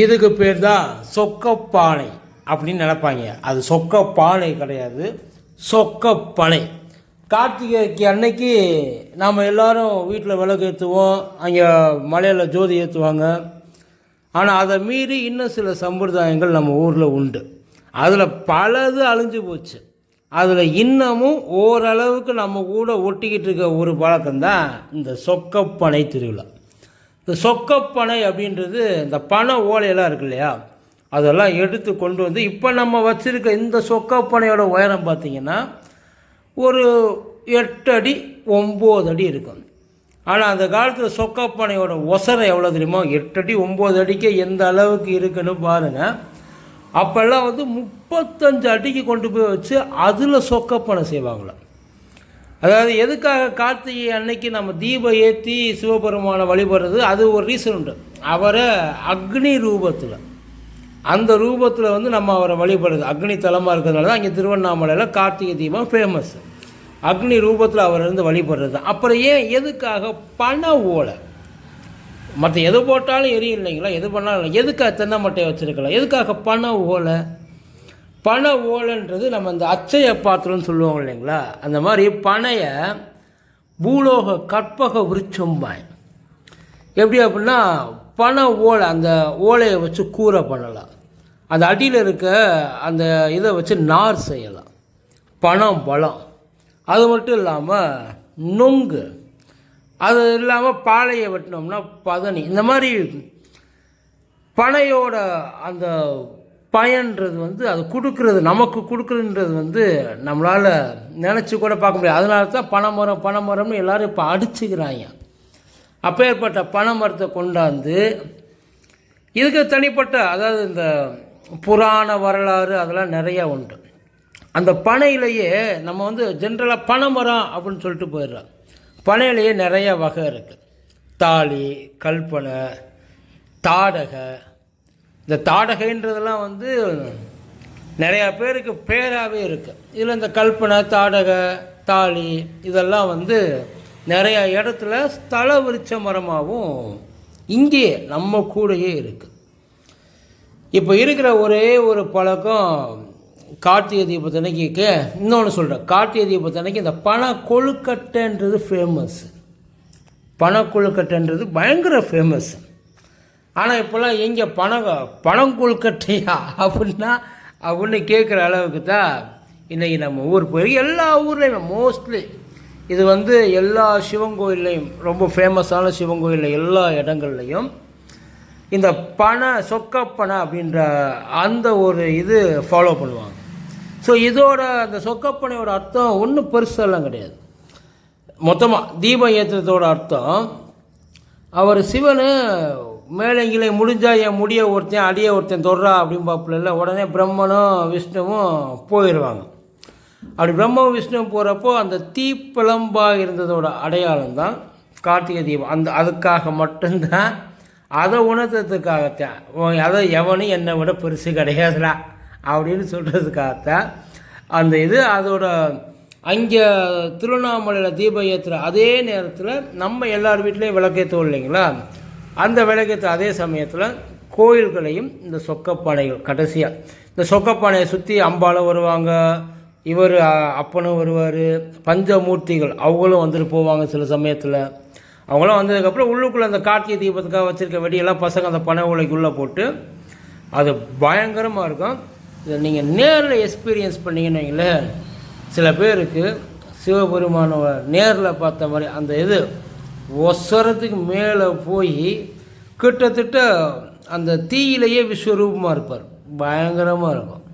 இதுக்கு பேர் தான் சொக்கப்பானை அப்படின்னு நினைப்பாங்க. அது சொக்கப்பானை கிடையாது. சொக்கப்பனை. கார்த்திகைக்கு அன்னைக்கு நாம் எல்லாரும் வீட்டில் விளக்கு ஏற்றுவோம் அங்கே மலையில் ஜோதி ஏற்றுவாங்க ஆனால் அதை மீறி இன்னும் சில சம்பிரதாயங்கள் நம்ம ஊரில் உண்டு. அதில் பலது அழிஞ்சு போச்சு. அதில் இன்னமும் ஓரளவுக்கு நம்ம கூட ஒட்டிக்கிட்டு இருக்க ஒரு பழக்கம்தான் இந்த சொக்கப்பனை திருவிழா. இந்த சொக்கப்பனை அப்படின்றது இந்த பனை ஓலையெல்லாம் இருக்கு இல்லையா? அதெல்லாம் எடுத்து கொண்டு வந்து இப்போ நம்ம வச்சுருக்க இந்த சொக்கப்பனையோட உயரம் பார்த்திங்கன்னா ஒரு எட்டு அடி ஒம்பது அடி இருக்கும். ஆனால் அந்த காலத்தில் சொக்கப்பனையோட ஒசரம் எவ்வளோ தெரியுமோ? எட்டு அடி ஒம்பது அடிக்கே எந்த அளவுக்கு இருக்குன்னு பாருங்கள் அப்போல்லாம் வந்து முப்பத்தஞ்சு அடிக்கு கொண்டு போய் வச்சு அதில் சொக்கப்பனை செய்வாங்களாம். அதாவது எதுக்காக கார்த்திகை அன்னைக்கு நம்ம தீபம் ஏற்றி சிவபெருமானை வழிபடுறது? அது ஒரு ரீசன் உண்டு. அவரை அக்னி ரூபத்தில் அந்த ரூபத்தில் வந்து நம்ம அவரை வழிபடுறது. அக்னி தலமாக இருக்கிறதுனால தான் இங்கே திருவண்ணாமலையில் கார்த்திகை தீபம் ஃபேமஸ் அக்னி ரூபத்தில் அவர் இருந்து வழிபடுறது. அப்புறம் ஏன் எதுக்காக பண ஓலை? மற்ற எது போட்டாலும் எரியும் இல்லைங்களா? எது பண்ணாலும் எதுக்காக தென்னை மட்டையை வச்சுருக்கலாம்? எதுக்காக பண ஓலை? பனை ஓலைன்றது நம்ம அந்த அச்சய பாத்திரம்னு சொல்லுவோம் இல்லைங்களா? அந்த மாதிரி பனையை பூலோக கற்பக விருட்சம்பாய். எப்படி அப்படின்னா பனை ஓலை அந்த ஓலையை வச்சு கூரை பண்ணலாம். அந்த அடியில் இருக்க அந்த இதை வச்சு நார் செய்யலாம். பணம் பழம். அது மட்டும் இல்லாமல் நொங்கு. அது இல்லாமல் பாலையை வெட்டினோம்னா பதனி. இந்த மாதிரி பனையோட அந்த பயன்றது வந்து அது கொடுக்குறது நமக்கு கொடுக்குறதுன்றது வந்து நம்மளால் நினச்சி கூட பார்க்க முடியாது. அதனால தான் பனைமரம் பனைமரம்னு எல்லோரும் இப்போ அடிச்சுக்கிறாங்க. அப்பேற்பட்ட பனைமரத்தை கொண்டாந்து இதுக்கு தனிப்பட்ட அதாவது இந்த புராண வரலாறு அதெல்லாம் நிறையா உண்டு. அந்த பனையிலேயே நம்ம வந்து ஜென்ரலாக பனைமரம் அப்படின்னு சொல்லிட்டு போயிடுறோம். பனையிலேயே நிறைய வகை இருக்குது தாலி கல்பனை தாடகை இந்த தாடகைன்றதெல்லாம் வந்து நிறையா பேருக்கு பேராகவே இருக்குது இதில் இந்த கல்பனை தாடகை தாலி இதெல்லாம் வந்து நிறையா இடத்துல ஸ்தல விருட்ச மரமாகவும் இங்கேயே நம்ம கூடயே இருக்குது இப்போ இருக்கிற ஒரே ஒரு பழக்கம் கார்த்திகை தீபத்தன்னைக்கு. இன்னொன்று சொல்கிறேன் கார்த்திகை தீபத்தன்னைக்கு இந்த பண கொழுக்கட்டைன்றது ஃபேமஸ் பண கொழுக்கட்டைன்றது பயங்கர ஃபேமஸ் ஆனால் இப்போல்லாம் எங்கே பணம் பணம் கொழுக்கட்டையா? அப்படின்னா அப்படின்னு கேட்குற அளவுக்கு தான் இன்றைக்கி நம்ம ஊர் போய் எல்லா ஊர்லேயுமே மோஸ்ட்லி இது வந்து எல்லா சிவன் கோயில்லையும் ரொம்ப ஃபேமஸான சிவன் கோயிலில் எல்லா இடங்கள்லையும் இந்த பண சொக்கப்பனை அப்படின்ற அந்த ஒரு இது ஃபாலோ பண்ணுவாங்க. ஸோ இதோட அந்த சொக்கப்பனையோட அர்த்தம் ஒன்றும் பெருசெல்லாம் கிடையாது. மொத்தமாக தீபம் ஏற்றுறதோட அர்த்தம் அவர் சிவனை மேலங்கிலே முடிஞ்சால் என் முடிய ஒருத்தன் அடிய ஒருத்தன் தொடுறா அப்படின்னு பார்ப்பல உடனே பிரம்மனும் விஷ்ணுவும் போயிடுவாங்க அப்படி பிரம்ம விஷ்ணு போகிறப்போ அந்த தீப்பிளம்பாக இருந்ததோட அடையாளம் தான் கார்த்திகை தீபம். அந்த அதுக்காக மட்டும்தான் அதை உணர்த்ததுக்காகத்தான். அதை எவனும் என்னை விட பெருசு கிடையாதுடா அப்படின்னு சொல்கிறதுக்காகத்தான் அந்த இது அதோட அங்கே திருவண்ணாமலையில் தீபம் ஏற்றுற அதே நேரத்தில் நம்ம எல்லார் வீட்லேயும் விளக்கேற்றோம் இல்லைங்களா? அந்த விளக்கத்தை அதே சமயத்தில் கோயில்களையும் இந்த சொக்கப்பானைகள் கடைசியாக இந்த சொக்கப்பானையை சுற்றி அம்பால வருவாங்க இவர் அப்பனும் வருவார் பஞ்சமூர்த்திகள் அவங்களும் வந்துட்டு போவாங்க சில சமயத்தில். அவங்களாம் வந்ததுக்கப்புறம் உள்ளுக்குள்ளே அந்த கார்த்திகை தீபத்துக்காக வச்சுருக்க வெடியெல்லாம் பசங்க அந்த பனை உலைக்குள்ளே போட்டு அது பயங்கரமாக இருக்கும். இதை நீங்கள் நேரில் எக்ஸ்பீரியன்ஸ் பண்ணிங்கன்னு வைங்களேன் சில பேருக்கு சிவபெருமானோட நேரில் பார்த்த மாதிரி அந்த இது ஒசரத்துக்கு மேலே போய் கிட்டத்தட்ட அந்த தீயிலேயே விஸ்வரூபமாக இருப்பார். பயங்கரமாக இருக்கும்.